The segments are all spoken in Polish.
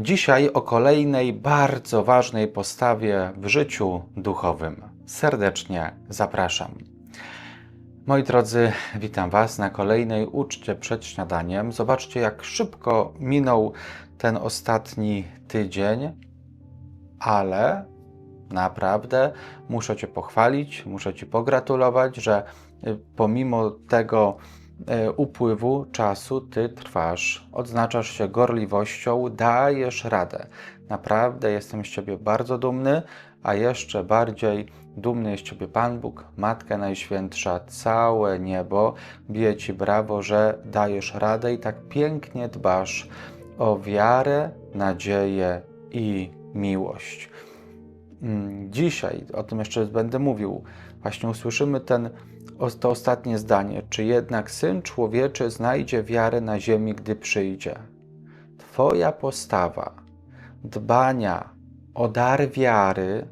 Dzisiaj o kolejnej bardzo ważnej postawie w życiu duchowym. Serdecznie zapraszam. Moi drodzy, witam Was na kolejnej uczcie przed śniadaniem. Zobaczcie, jak szybko minął ten ostatni tydzień, ale naprawdę muszę Cię pochwalić, muszę Ci pogratulować, że pomimo tego upływu czasu Ty trwasz, odznaczasz się gorliwością, dajesz radę. Naprawdę jestem z Ciebie bardzo dumny, a jeszcze bardziej dumny jest Ciebie Pan Bóg, Matka Najświętsza, całe niebo bije Ci brawo, że dajesz radę i tak pięknie dbasz o wiarę, nadzieję i miłość. Mm, Dzisiaj, o tym jeszcze będę mówił, właśnie usłyszymy ten, to ostatnie zdanie. Czy jednak Syn Człowieczy znajdzie wiarę na ziemi, gdy przyjdzie? Twoja postawa dbania o dar wiary,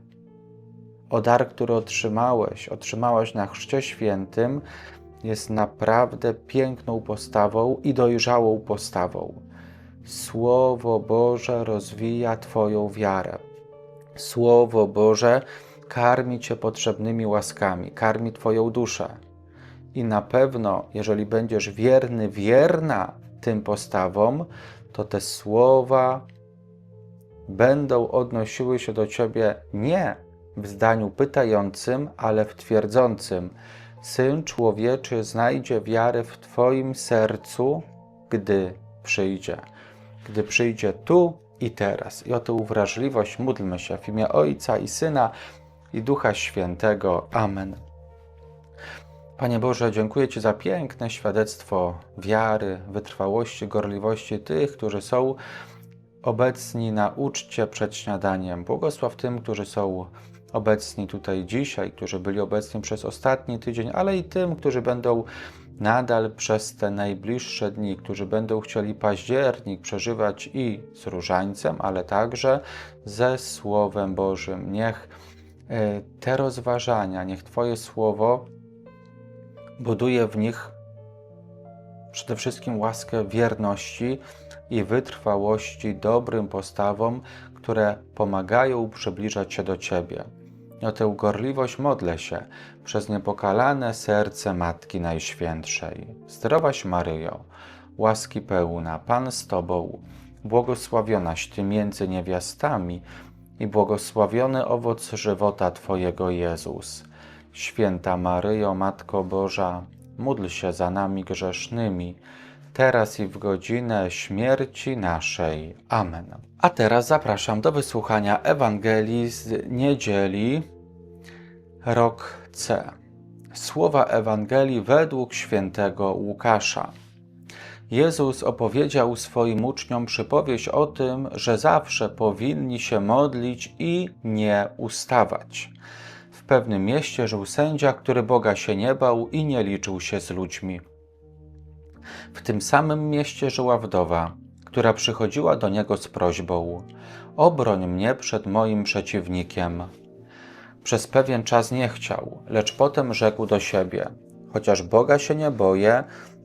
o dar, który otrzymałeś, otrzymałaś na Chrzcie Świętym, jest naprawdę piękną postawą i dojrzałą postawą. Słowo Boże rozwija Twoją wiarę. Słowo Boże karmi Cię potrzebnymi łaskami, karmi Twoją duszę. I na pewno, jeżeli będziesz wierny, wierna tym postawom, to te słowa będą odnosiły się do Ciebie nie w zdaniu pytającym, ale w twierdzącym: Syn człowieczy znajdzie wiarę w Twoim sercu, gdy przyjdzie. Gdy przyjdzie tu i teraz. I o tę wrażliwość módlmy się w imię Ojca i Syna i Ducha Świętego. Amen. Panie Boże, dziękuję Ci za piękne świadectwo wiary, wytrwałości, gorliwości tych, którzy są obecni na uczcie przed śniadaniem. Błogosław tym, którzy są obecni tutaj dzisiaj, którzy byli obecni przez ostatni tydzień, ale i tym, którzy będą nadal przez te najbliższe dni, którzy będą chcieli październik przeżywać i z różańcem, ale także ze Słowem Bożym. Niech te rozważania, niech Twoje Słowo buduje w nich przede wszystkim łaskę wierności i wytrwałości dobrym postawom, które pomagają przybliżać się do Ciebie. O tę gorliwość modlę się przez niepokalane serce Matki Najświętszej. Zdrowaś Maryjo, łaski pełna, Pan z Tobą, błogosławionaś Ty między niewiastami i błogosławiony owoc żywota Twojego Jezus. Święta Maryjo, Matko Boża, módl się za nami grzesznymi, teraz i w godzinę śmierci naszej. Amen. A teraz zapraszam do wysłuchania Ewangelii z niedzieli, rok C. Słowa Ewangelii według świętego Łukasza. Jezus opowiedział swoim uczniom przypowieść o tym, że zawsze powinni się modlić i nie ustawać. W pewnym mieście żył sędzia, który Boga się nie bał i nie liczył się z ludźmi. W tym samym mieście żyła wdowa, która przychodziła do niego z prośbą: Obroń mnie przed moim przeciwnikiem. Przez pewien czas nie chciał, lecz potem rzekł do siebie: Chociaż Boga się nie boję,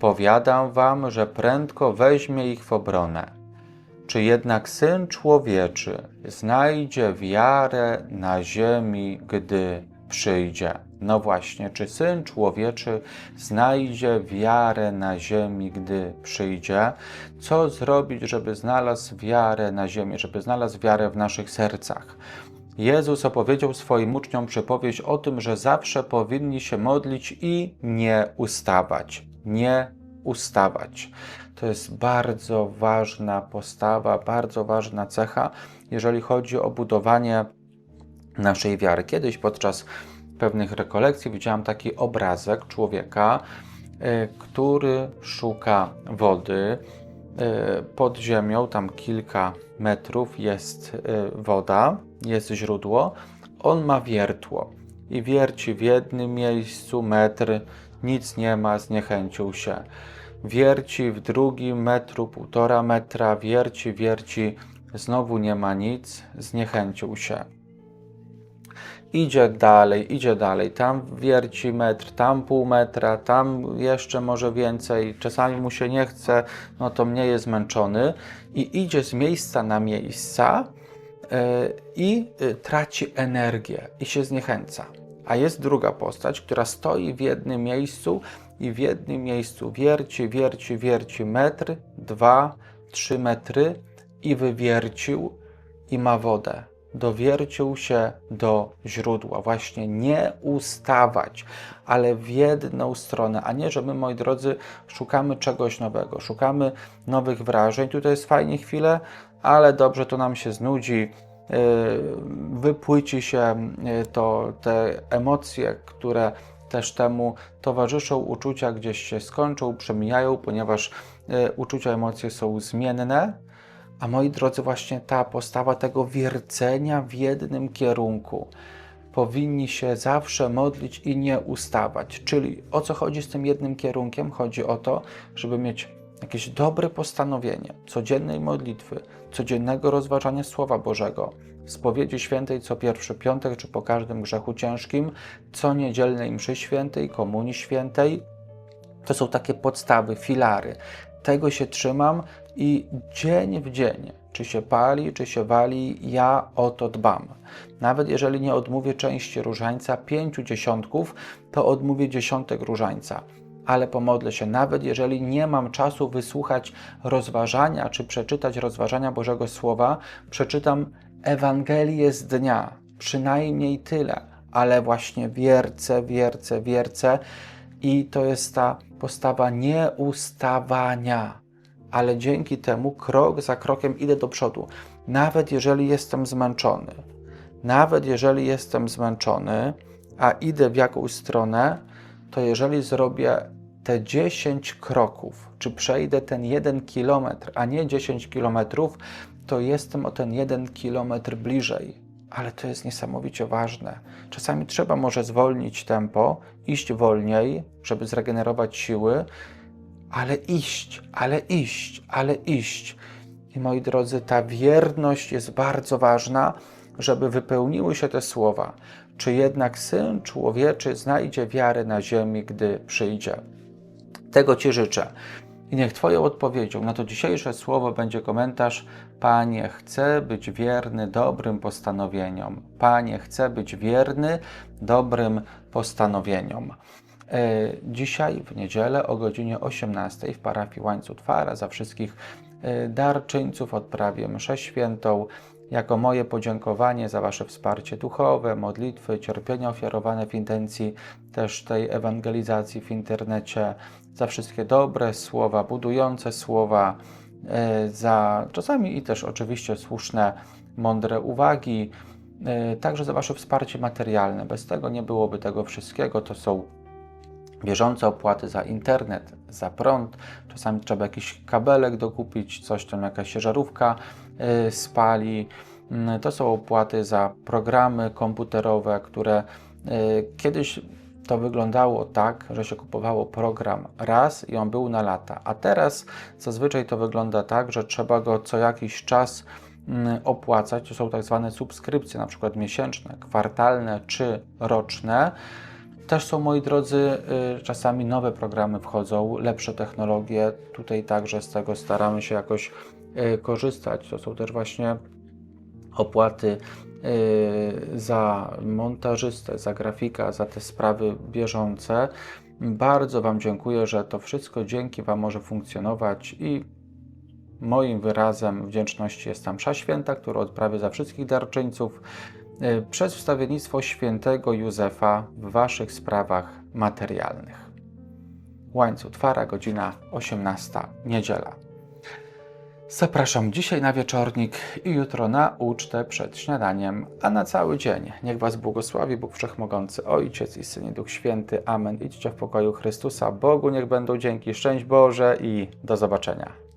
Powiadam wam, że prędko weźmie ich w obronę. Czy jednak Syn Człowieczy znajdzie wiarę na ziemi, gdy przyjdzie? No właśnie, czy Syn Człowieczy znajdzie wiarę na ziemi, gdy przyjdzie? Co zrobić, żeby znalazł wiarę na ziemi, żeby znalazł wiarę w naszych sercach? Jezus opowiedział swoim uczniom przypowieść o tym, że zawsze powinni się modlić i nie ustawać. Nie ustawać. To jest bardzo ważna postawa, bardzo ważna cecha, jeżeli chodzi o budowanie naszej wiary. Kiedyś podczas pewnych rekolekcji widziałam taki obrazek człowieka, y, który szuka wody. Y, Pod ziemią, tam kilka metrów, jest y, woda jest źródło, on ma wiertło i wierci w jednym miejscu metr, nic nie ma, zniechęcił się. Wierci w drugim metru, półtora metra, wierci, wierci, znowu nie ma nic, zniechęcił się. Idzie dalej, idzie dalej, tam wierci metr, tam pół metra, tam jeszcze może więcej, czasami mu się nie chce, no to mniej jest zmęczony i idzie z miejsca na miejsca yy, i yy, traci energię i się zniechęca. A jest druga postać, która stoi w jednym miejscu i w jednym miejscu wierci, wierci, wierci metr, dwa, trzy metry i wywiercił i ma wodę. Dowiercił się do źródła. Właśnie nie ustawać, ale w jedną stronę, a nie, że my, moi drodzy, szukamy czegoś nowego, szukamy nowych wrażeń. Tutaj jest fajnie chwilę, ale dobrze to nam się znudzi wypłyci się to, te emocje, które też temu towarzyszą, uczucia gdzieś się skończą, przemijają, ponieważ uczucia, emocje są zmienne. A moi drodzy, właśnie ta postawa tego wiercenia w jednym kierunku powinni się zawsze modlić i nie ustawać. Czyli o co chodzi z tym jednym kierunkiem? Chodzi o to, żeby mieć jakieś dobre postanowienie codziennej modlitwy, codziennego rozważania Słowa Bożego, spowiedzi świętej co pierwszy piątek czy po każdym grzechu ciężkim, co niedzielnej mszy świętej, komunii świętej. To są takie podstawy, filary. Tego się trzymam i dzień w dzień, czy się pali, czy się wali, ja o to dbam. Nawet jeżeli nie odmówię części różańca, pięciu dziesiątków, to odmówię dziesiątek różańca ale pomodlę się, nawet jeżeli nie mam czasu wysłuchać rozważania czy przeczytać rozważania Bożego Słowa, przeczytam Ewangelię z dnia, przynajmniej tyle, ale właśnie wiercę, wiercę, wiercę. I to jest ta postawa nieustawania, ale dzięki temu krok za krokiem idę do przodu, nawet jeżeli jestem zmęczony. Nawet jeżeli jestem zmęczony, a idę w jakąś stronę, to jeżeli zrobię te 10 kroków, czy przejdę ten 1 kilometr, a nie 10 kilometrów, to jestem o ten 1 kilometr bliżej. Ale to jest niesamowicie ważne. Czasami trzeba może zwolnić tempo, iść wolniej, żeby zregenerować siły, ale iść, ale iść, ale iść. I moi drodzy, ta wierność jest bardzo ważna, żeby wypełniły się te słowa. Czy jednak syn człowieczy znajdzie wiarę na ziemi, gdy przyjdzie? Tego Ci życzę. I niech Twoją odpowiedzią na to dzisiejsze słowo będzie komentarz: Panie, chcę być wierny dobrym postanowieniom. Panie, chcę być wierny dobrym postanowieniom. E, dzisiaj w niedzielę o godzinie 18 w parafii Łańcuch Fara za wszystkich e, darczyńców odprawię mszę świętą jako moje podziękowanie za Wasze wsparcie duchowe, modlitwy, cierpienia ofiarowane w intencji też tej ewangelizacji w internecie, za wszystkie dobre słowa, budujące słowa, e, za czasami i też oczywiście słuszne, mądre uwagi, e, także za Wasze wsparcie materialne. Bez tego nie byłoby tego wszystkiego. To są bieżące opłaty za internet, za prąd, czasami trzeba jakiś kabelek dokupić, coś tam, jakaś żarówka y, spali. Mm, to są opłaty za programy komputerowe, które y, kiedyś to wyglądało tak, że się kupowało program raz i on był na lata, a teraz zazwyczaj to wygląda tak, że trzeba go co jakiś czas mm, opłacać. To są tak zwane subskrypcje, na przykład miesięczne, kwartalne czy roczne. Też są, moi drodzy, y, czasami nowe programy wchodzą, lepsze technologie. Tutaj także z tego staramy się jakoś y, korzystać. To są też właśnie opłaty y, za montażystę, za grafika, za te sprawy bieżące. Bardzo Wam dziękuję, że to wszystko dzięki Wam może funkcjonować i moim wyrazem wdzięczności jest tam msza święta, którą odprawię za wszystkich darczyńców. E, przez wstawiennictwo świętego Józefa w Waszych sprawach materialnych. Łańcuch Twara, godzina 18, niedziela. Zapraszam dzisiaj na wieczornik i jutro na ucztę przed śniadaniem, a na cały dzień. Niech Was błogosławi Bóg Wszechmogący, Ojciec i Syn i Duch Święty. Amen. Idźcie w pokoju Chrystusa. Bogu niech będą dzięki. Szczęść Boże i do zobaczenia.